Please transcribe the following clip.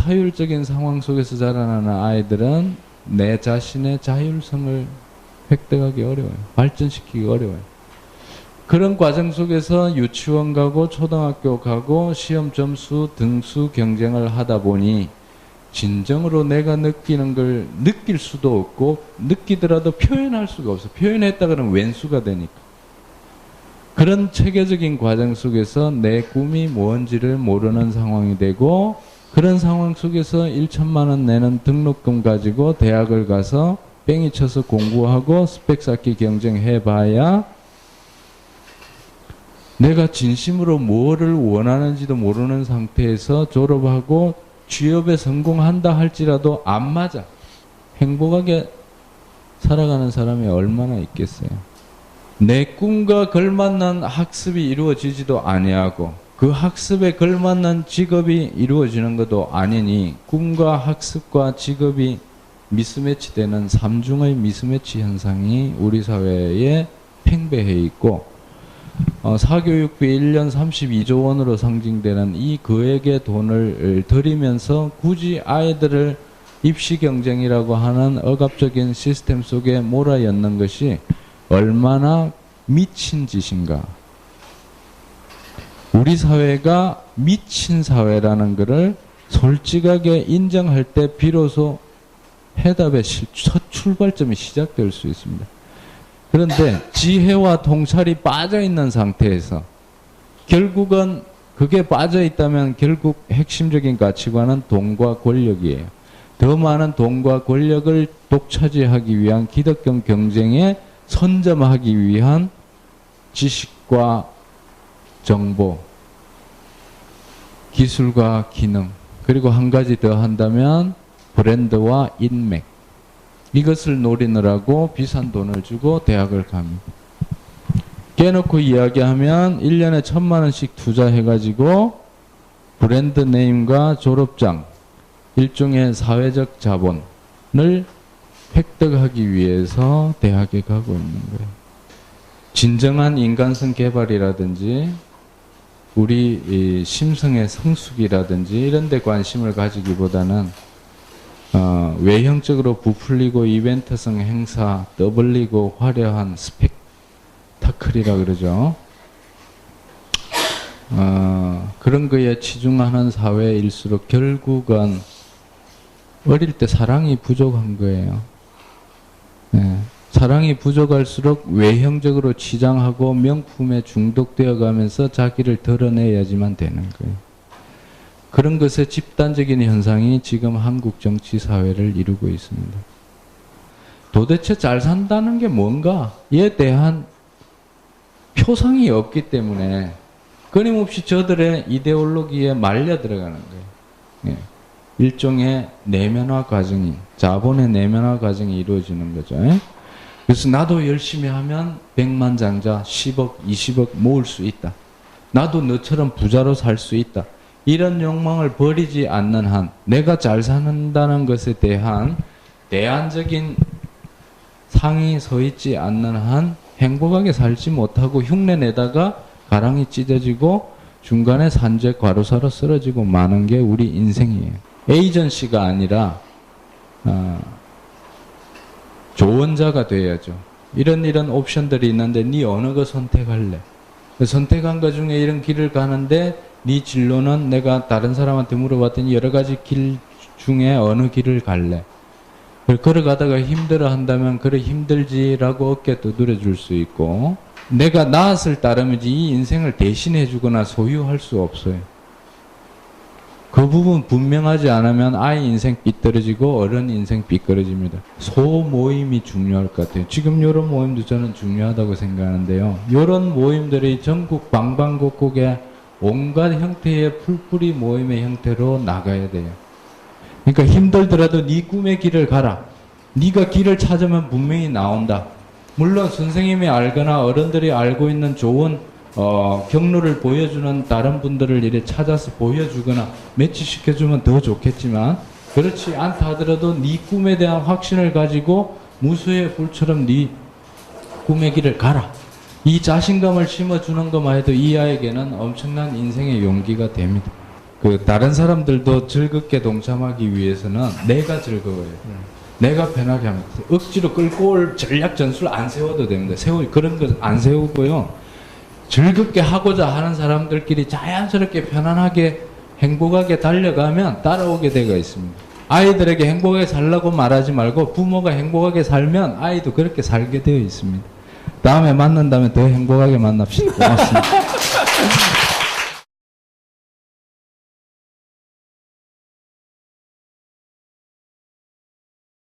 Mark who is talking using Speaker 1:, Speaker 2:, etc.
Speaker 1: 타율적인 상황 속에서 자라나는 아이들은 내 자신의 자율성을 획득하기 어려워요. 발전시키기 어려워요. 그런 과정 속에서 유치원 가고 초등학교 가고 시험 점수 등수 경쟁을 하다 보니 진정으로 내가 느끼는 걸 느낄 수도 없고 느끼더라도 표현할 수가 없어. 표현했다 그러면 왼수가 되니까. 그런 체계적인 과정 속에서 내 꿈이 뭔지를 모르는 상황이 되고 그런 상황 속에서 1천만 원 내는 등록금 가지고 대학을 가서 뺑이 쳐서 공부하고 스펙 쌓기 경쟁해 봐야 내가 진심으로 뭐를 원하는지도 모르는 상태에서 졸업하고 취업에 성공한다 할지라도 안 맞아. 행복하게 살아가는 사람이 얼마나 있겠어요. 내 꿈과 걸맞는 학습이 이루어지지도 아니하고 그 학습에 걸맞는 직업이 이루어지는 것도 아니니 꿈과 학습과 직업이 미스매치되는 삼중의 미스매치 현상이 우리 사회에 팽배해 있고 어, 사교육비 1년 32조 원으로 상징되는 이 거액의 돈을 들이면서 굳이 아이들을 입시 경쟁이라고 하는 억압적인 시스템 속에 몰아넣는 것이 얼마나 미친 짓인가. 우리 사회가 미친 사회라는 것을 솔직하게 인정할 때 비로소 해답의 첫 출발점이 시작될 수 있습니다. 그런데 지혜와 통찰이 빠져 있는 상태에서 결국은 그게 빠져 있다면 결국 핵심적인 가치관은 돈과 권력이에요. 더 많은 돈과 권력을 독차지하기 위한 기득권 경쟁에 선점하기 위한 지식과 정보, 기술과 기능, 그리고 한 가지 더 한다면 브랜드와 인맥. 이것을 노리느라고 비싼 돈을 주고 대학을 갑니다. 깨놓고 이야기하면 1년에 천만 원씩 투자해가지고 브랜드 네임과 졸업장, 일종의 사회적 자본을 획득하기 위해서 대학에 가고 있는 거예요. 진정한 인간성 개발이라든지 우리 심성의 성숙이라든지 이런 데 관심을 가지기보다는 어, 외형적으로 부풀리고 이벤트성 행사, 떠벌리고 화려한 스펙타클이라 그러죠. 어, 그런 거에 치중하는 사회일수록 결국은 어릴 때 사랑이 부족한 거예요. 네. 사랑이 부족할수록 외형적으로 치장하고 명품에 중독되어 가면서 자기를 드러내야지만 되는 거예요. 그런 것의 집단적인 현상이 지금 한국 정치 사회를 이루고 있습니다. 도대체 잘 산다는 게 뭔가에 대한 표상이 없기 때문에 끊임없이 저들의 이데올로기에 말려 들어가는 거예요. 예. 일종의 내면화 과정이, 자본의 내면화 과정이 이루어지는 거죠. 예? 그래서 나도 열심히 하면 백만장자 10억, 20억 모을 수 있다. 나도 너처럼 부자로 살 수 있다. 이런 욕망을 버리지 않는 한 내가 잘 산다는 것에 대한 대안적인 상이 서 있지 않는 한 행복하게 살지 못하고 흉내내다가 가랑이 찢어지고 중간에 산재 과로사로 쓰러지고 마는 게 우리 인생이에요. 에이전시가 아니라 어, 조언자가 돼야죠. 이런 이런 옵션들이 있는데 네 어느 거 선택할래? 선택한 것 중에 이런 길을 가는데 네 진로는 내가 다른 사람한테 물어봤더니 여러 가지 길 중에 어느 길을 갈래? 걸어가다가 힘들어 한다면 그래 힘들지라고 어깨 두드려 줄 수 있고 내가 나았을 따름이지 이 인생을 대신해 주거나 소유할 수 없어요. 그 부분 분명하지 않으면 아이 인생 삐뚤어지고 어른 인생 삐뚤어집니다. 소모임이 중요할 것 같아요. 지금 이런 모임도 저는 중요하다고 생각하는데요. 이런 모임들이 전국 방방곡곡에 온갖 형태의 풀뿌리 모임의 형태로 나가야 돼요. 그러니까 힘들더라도 네 꿈의 길을 가라. 네가 길을 찾으면 분명히 나온다. 물론 선생님이 알거나 어른들이 알고 있는 좋은 어, 경로를 보여주는 다른 분들을 이래 찾아서 보여주거나 매치시켜주면 더 좋겠지만 그렇지 않다 하더라도 네 꿈에 대한 확신을 가지고 무수의 불처럼 네 꿈의 길을 가라. 이 자신감을 심어주는 것만 해도 이 아이에게는 엄청난 인생의 용기가 됩니다. 그 다른 사람들도 즐겁게 동참하기 위해서는 내가 즐거워요. 내가 편하게 하면. 억지로 끌고 올 전략 전술 안 세워도 됩니다. 세우 그런 거안 세우고요. 즐겁게 하고자 하는 사람들끼리 자연스럽게 편안하게 행복하게 달려가면 따라오게 되어 있습니다. 아이들에게 행복하게 살라고 말하지 말고 부모가 행복하게 살면 아이도 그렇게 살게 되어 있습니다. 다음에 만난다면 더 행복하게 만납시다. 고맙습니다.